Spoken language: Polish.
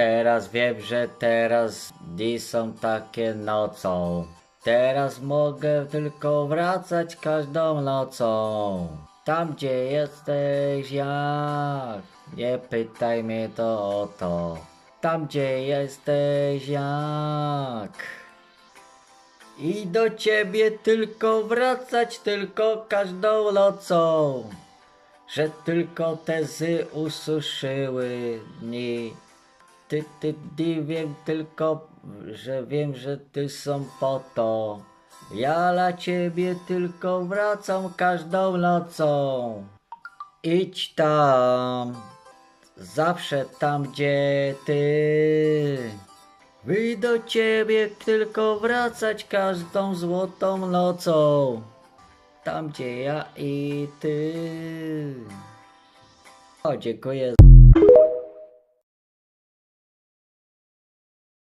Teraz wiem, że teraz dni są takie nocą. Teraz mogę tylko wracać każdą nocą. Tam gdzie jesteś jak? Nie pytaj mnie to o to. Tam gdzie jesteś jak? I do ciebie tylko wracać tylko każdą nocą. Że tylko te zy ususzyły dni. Ty, ty, ty, wiem tylko, że wiem, że ty są po to. Ja dla ciebie tylko wracam każdą nocą. Idź tam, zawsze tam, gdzie ty. Wy do ciebie tylko wracać każdą złotą nocą. Tam, gdzie ja i ty. O, dziękuję